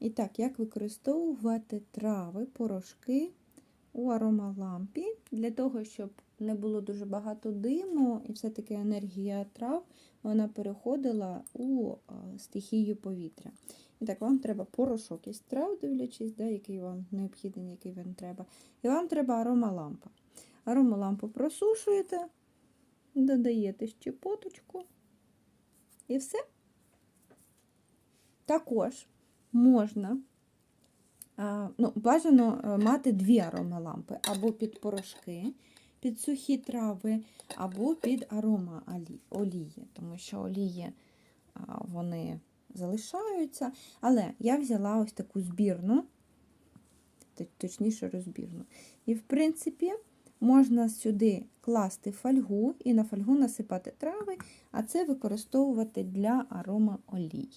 І так, як використовувати трави, порошки у аромалампі для того, щоб не було дуже багато диму, і все-таки енергія трав вона переходила у стихію повітря. І так, вам треба порошок із трав, дивлячись, да, який вам необхідний, який вам треба. І вам треба аромалампа. Аромалампу просушуєте, додаєте щепоточку і все. Також можна, ну, бажано е, мати дві аромалампи або під порошки, під сухі трави, або під арома олії, тому що олії вони залишаються. Але я взяла ось таку збірну, точніше розбірну. І, в принципі, можна сюди класти фольгу і на фольгу насипати трави, а це використовувати для арома олій.